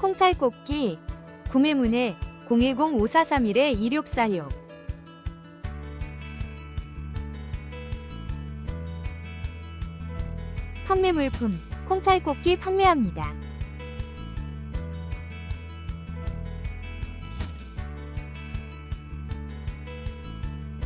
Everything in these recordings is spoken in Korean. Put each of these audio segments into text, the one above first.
콩탈꽃기 구매문의 010-5431-2646 판매 물품 콩탈꽃기 판매합니다.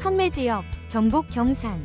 판매 지역 경북 경산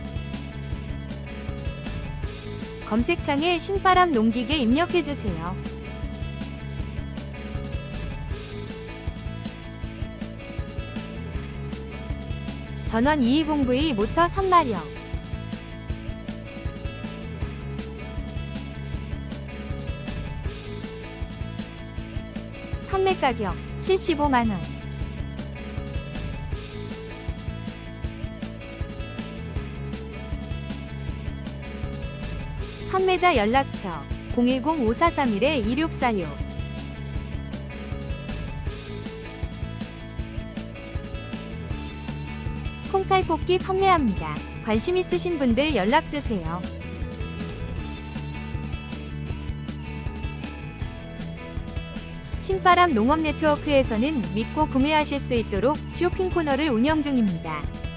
검색창에 신바람 농기계 입력해주세요. 전원 220V 모터 3마력 판매 가격 75만원 판매자 연락처 010-5431-2646 콩탈뽑기 판매합니다. 관심 있으신 분들 연락주세요. 신바람 농업 네트워크에서는 믿고 구매하실 수 있도록 쇼핑 코너를 운영 중입니다.